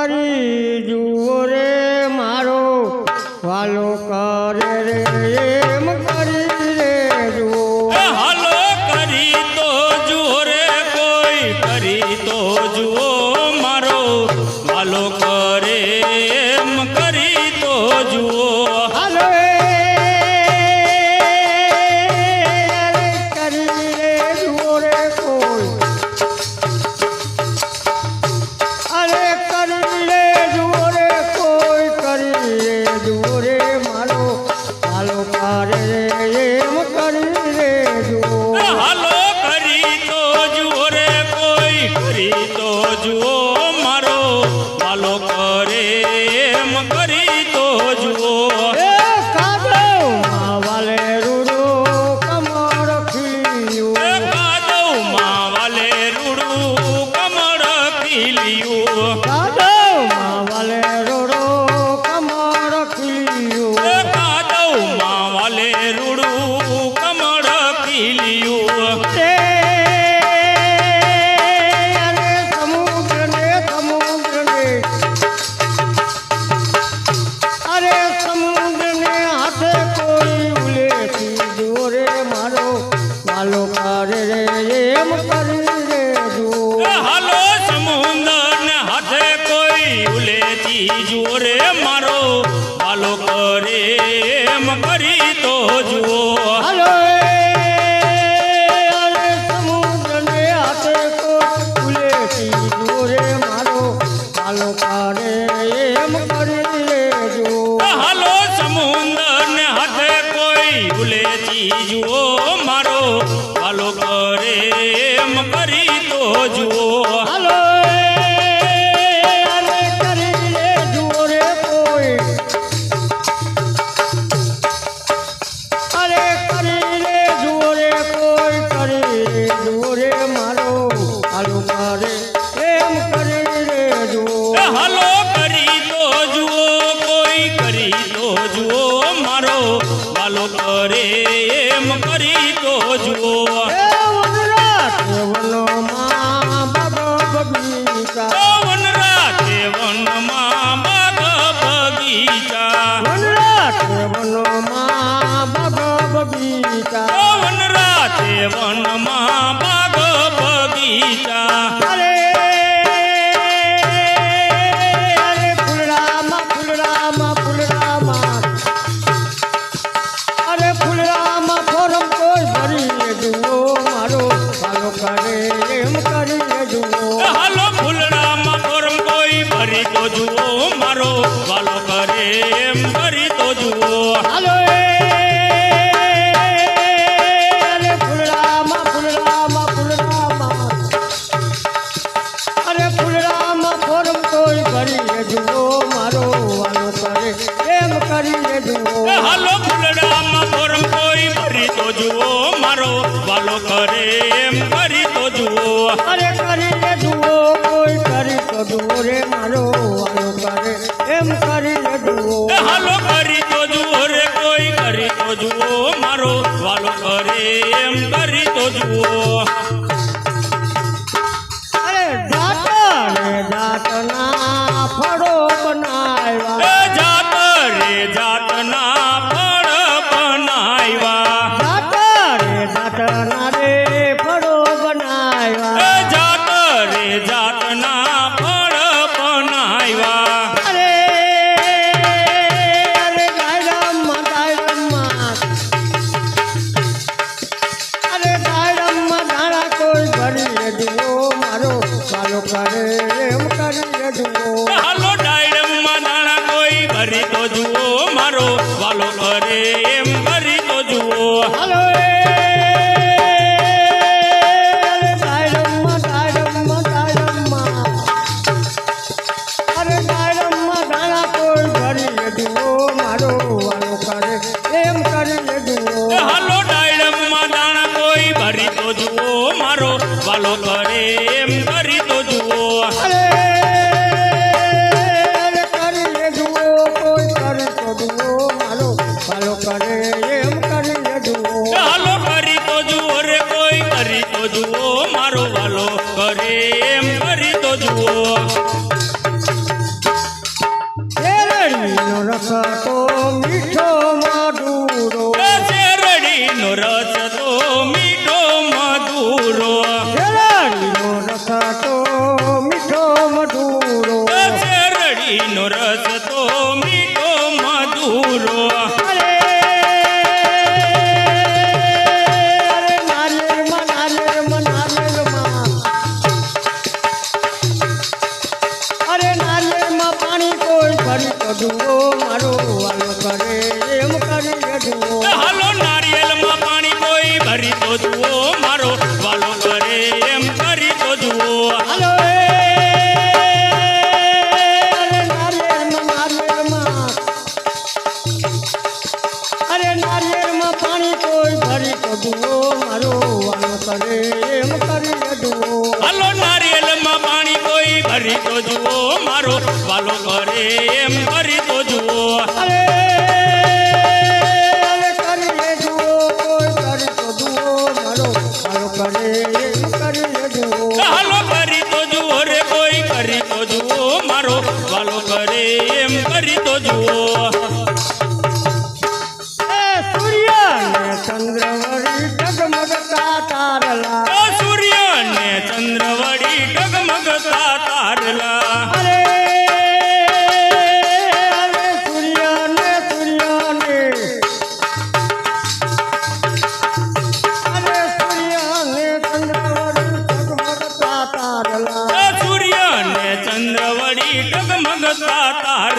હરી જુ 一起 એમ કરીને જુઓ હાલો જુઓ રે કોઈ કરી તો મારો. એમ કરી તો જુઓ. ફળો પ્રેમ કરી જુઓ હાલો ડાયડમમાં દાણા કોઈ ભરી તો જુઓ મારો વાલો કરે એમ ભરી તો જુઓ હાલો વાલો કરે એમ મારો વાલો કરે એમ કરી તો જુઓ. મારો વાલો કરે એમ કરી તો અરે નારિયેળમાં પાણી કોઈ ભરી તો જુઓ મારો વાલો કરે એમ પાણી કોઈ ભરી તો જુઓ મારો કરે એમ કરી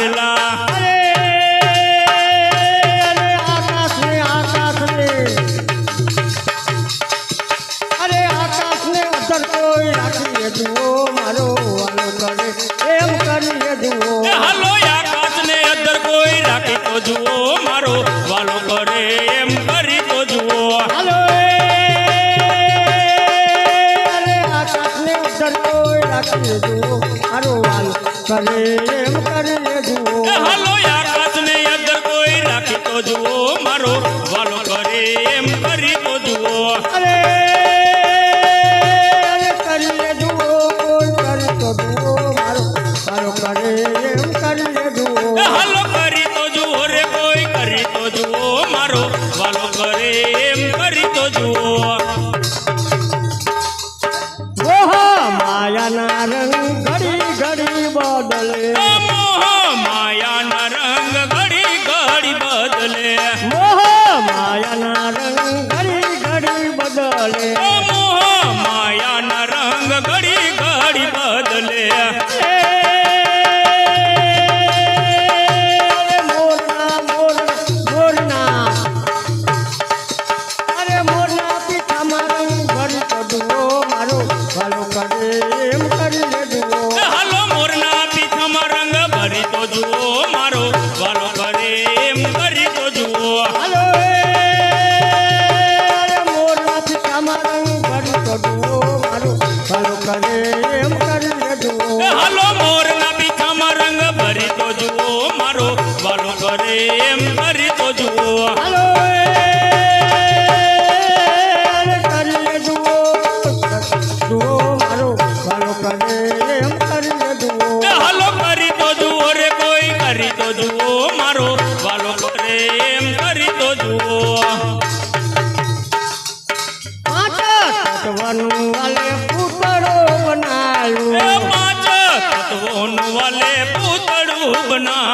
পারলা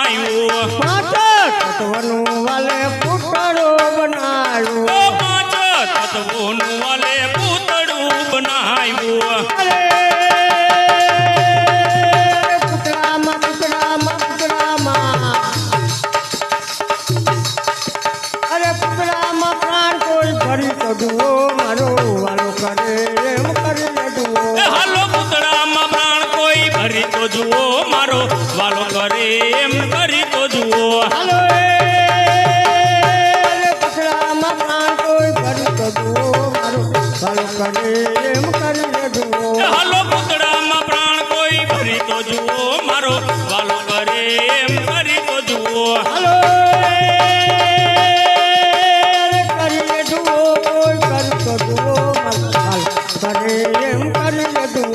you. মেলে